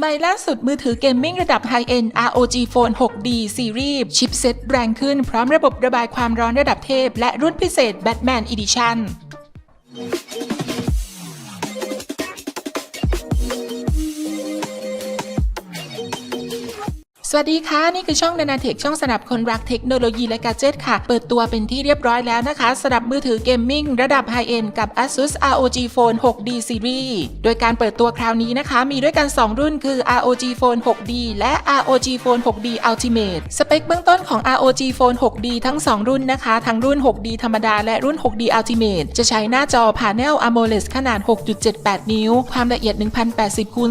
ใหม่ล่าสุดมือถือเกมมิ่งระดับไฮเอ็น ROG Phone 6D Series ชิปเซ็ตแรงขึ้นพร้อมระบบระบายความร้อนระดับเทพ และรุ่นพิเศษ Batman Edition สวัสดีค่ะ นี่คือช่องนานาเทคช่องสนับคนรักเทคโนโลยีและกาเจ็ตค่ะ เปิดตัวเป็นที่เรียบร้อยแล้วนะคะสำหรับมือถือเกมมิ่งระดับไฮเอ็นกับ ASUS ROG Phone 6D Series โดยการเปิดตัวคราวนี้นะคะ มีด้วยกัน 2 รุ่นคือ ROG Phone 6D และ ROG Phone 6D Ultimate สเปคเบื้องต้นของ ROG Phone 6D ทั้ง 2 รุ่นนะคะ ทั้งรุ่น 6D ธรรมดาและรุ่น 6D Ultimate จะใช้หน้าจอ Panel AMOLED ขนาด 6.78 นิ้ว ความละเอียด 1080คูณ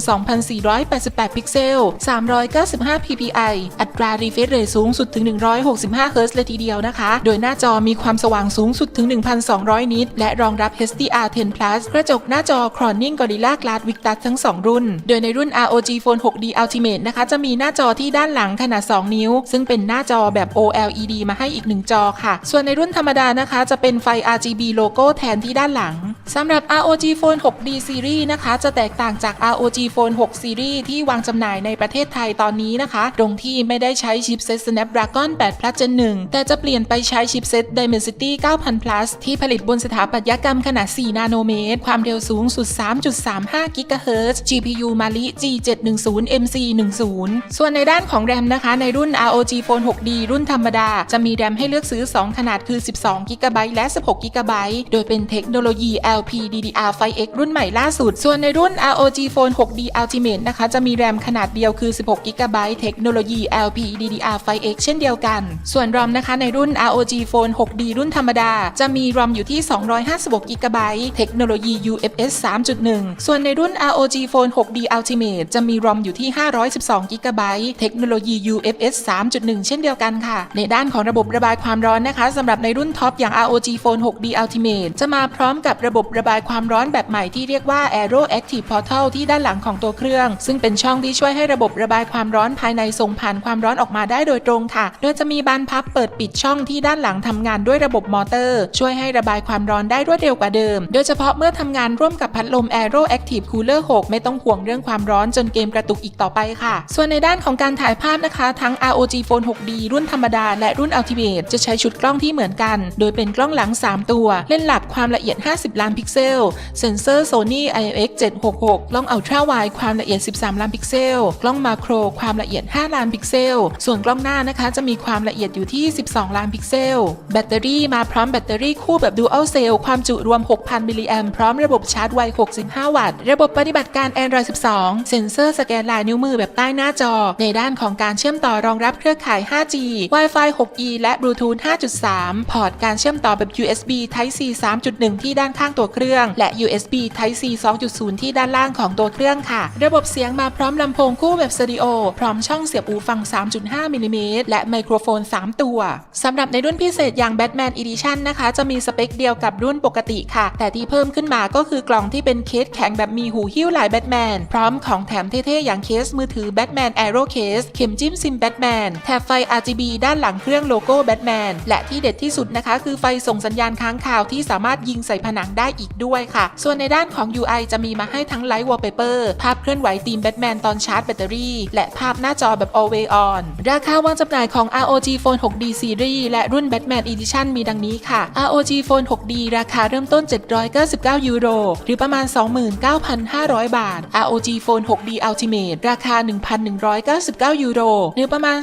2488 พิกเซล 395 ppi อัตรา refresh rate สูงสุดถึง 165 Hz เลยทีเดียวนะคะ โดยหน้าจอมีความสว่างสูงสุดถึง 1,200 นิต และรองรับ HDR10 Plus กระจกหน้าจอ Corning Gorilla Glass Victus ทั้ง 2 รุ่น โดยในรุ่น ROG Phone 6D Ultimate นะคะ จะมีหน้าจอที่ด้านหลังขนาด 2 นิ้ว ซึ่งเป็นหน้าจอแบบ OLED มาให้อีก 1 จอค่ะ ส่วนในรุ่นธรรมดานะคะ จะเป็นไฟ RGB โลโก้แทนที่ด้านหลัง สำหรับ ROG Phone 6D Series นะคะ จะแตกต่างจาก ROG Phone 6 Series ที่วางจำหน่ายในประเทศไทยตอนนี้นะคะ ตรงที่ไม่ได้ใช้ชิปเซ็ต Snapdragon 8 Plus Gen 1 แต่จะเปลี่ยนไปใช้ชิปเซ็ต Dimensity 9000 Plus ที่ผลิตบนสถาปัตยกรรมขนาด 4 นาโนเมตร ความเร็วสูงสุด 3.35 GHz GPU Mali G710 MC10 ส่วนในด้านของแรมนะคะ ในรุ่น ROG Phone 6D รุ่นธรรมดา จะมีแรมให้เลือกซื้อ 2 ขนาดคือ 12 GB และ 16 GB โดยเป็นเทคโนโลยี L LPDDR5X รุ่นใหม่ล่าสุด ส่วนในรุ่น ROG Phone 6D Ultimate นะคะ จะมีแรมขนาดเดียวคือ 16 GB เทคโนโลยี LPDDR5X เช่นเดียวกัน ส่วน ROM นะคะในรุ่น ROG Phone 6D รุ่นธรรมดา จะมี ROM อยู่ที่ 256 GB เทคโนโลยี UFS 3.1 ส่วนในรุ่น ROG Phone 6D Ultimate จะมี ROM อยู่ที่ 512 GB เทคโนโลยี UFS 3.1 เช่นเดียวกันค่ะ ในด้านของระบบระบายความร้อนนะคะสำหรับในรุ่นท็อปอย่าง ROG Phone 6D Ultimate จะมาพร้อมกับระบบระบายความร้อนแบบใหม่ที่เรียกว่า Aero Active Portal ที่ด้านหลังของตัวเครื่อง ซึ่งเป็นช่องที่ช่วยให้ระบบระบายความร้อนภายในส่งผ่านความร้อนออกมาได้โดยตรงค่ะ โดยจะมีบานพับเปิดปิดช่องที่ด้านหลังทำงานด้วยระบบมอเตอร์ ช่วยให้ระบายความร้อนได้รวดเร็วกว่าเดิม โดยเฉพาะเมื่อทำงานร่วมกับพัดลม Aero Active Cooler 6 ไม่ต้องห่วงเรื่องความร้อนจนเกมกระตุกอีกต่อไปค่ะ ส่วนในด้านของการถ่ายภาพนะคะ ทั้ง ROG Phone 6D รุ่นธรรมดา และรุ่น Ultimate จะใช้ชุดกล้องที่เหมือนกัน โดยเป็นกล้องหลัง 3 ตัว เล่นหลักความละเอียด 50 ล้านพิกเซล เซ็นเซอร์ Sony IMX 766 กล้อง Ultra Wide ความละเอียด 13 ล้านพิกเซล กล้องมาโคร ความละเอียด 5 ล้านพิกเซล ส่วนกล้องหน้านะคะ จะมีความละเอียดอยู่ที่ 12 ล้านพิกเซล แบตเตอรี่มาพร้อมแบตเตอรี่คู่แบบ Dual Cell ความจุรวม 6,000 มิลลิแอมพร้อมระบบชาร์จไว 65 วัตต์ ระบบปฏิบัติการ Android 12 เซ็นเซอร์สแกนลายนิ้วมือแบบใต้หน้าจอ ในด้านของการเชื่อมต่อรองรับเครือข่าย 5G Wi-Fi 6E และ Bluetooth 5.3 พอร์ตการเชื่อมต่อแบบ USB Type C 3.1 ที่ด้านข้างตัวเครื่อง และ USB Type C 2.0 ที่ด้านล่างของตัวเครื่องค่ะ ระบบเสียงมาพร้อมลำโพงคู่แบบสเตอริโอ พร้อมช่องเสียบหูฟัง 3.5 มิลลิเมตรและไมโครโฟน 3 ตัวสำหรับในรุ่นพิเศษอย่าง Batman Edition นะคะ จะมีสเปคเดียวกับรุ่นปกติค่ะ แต่ที่เพิ่มขึ้นมาก็คือกล่องที่เป็นเคสแข็งแบบมีหูหิ้วลายแบทแมนพร้อมของแถมเท่ๆ อย่างเคสมือถือ Batman Aero Case เข็มจิ้มซิม Batman แถบไฟ RGB ด้านหลังเครื่องโลโก้ Batman และที่เด็ดที่สุดนะคะ คือไฟส่งสัญญาณค้างคาวที่สามารถยิงใส่ผนังได้อีกด้วยค่ะ ส่วนในด้านของ UI จะมีมาให้ทั้ง Light Wallpaper ภาพเคลื่อนไหวธีม Batman ตอนชาร์จแบตเตอรี่ และภาพหน้าจอแบบ Always On ราคาวางจำหน่ายของ ROG Phone 6D Series และรุ่น Batman Edition มีดังนี้ค่ะ ROG Phone 6D ราคาเริ่มต้น 799 ยูโร หรือประมาณ 29,500 บาท ROG Phone 6D Ultimate ราคา 1,199 ยูโร หรือประมาณ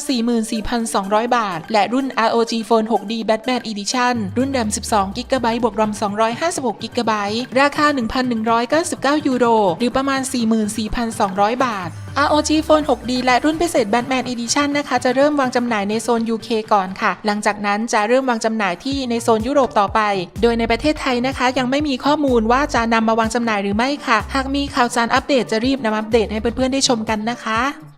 44,200 บาท และรุ่น ROG Phone 6D Batman Edition รุ่นแรม 12 GB บวก ROM 256 GB ราคา 1,199 ยูโร หรือประมาณ 44,200 บาท ROG Phone 6D และรุ่นพิเศษ Batman Edition นะคะ จะเริ่มวางจำหน่ายในโซน UK ก่อนค่ะ หลังจากนั้นจะเริ่มวางจำหน่ายที่ในโซนยุโรปต่อไป โดยในประเทศไทยนะคะ ยังไม่มีข้อมูลว่าจะนำมาวางจำหน่ายหรือไม่ค่ะ หากมีข่าวสารอัปเดตจะรีบนำอัปเดตให้เพื่อนๆได้ชมกันนะคะ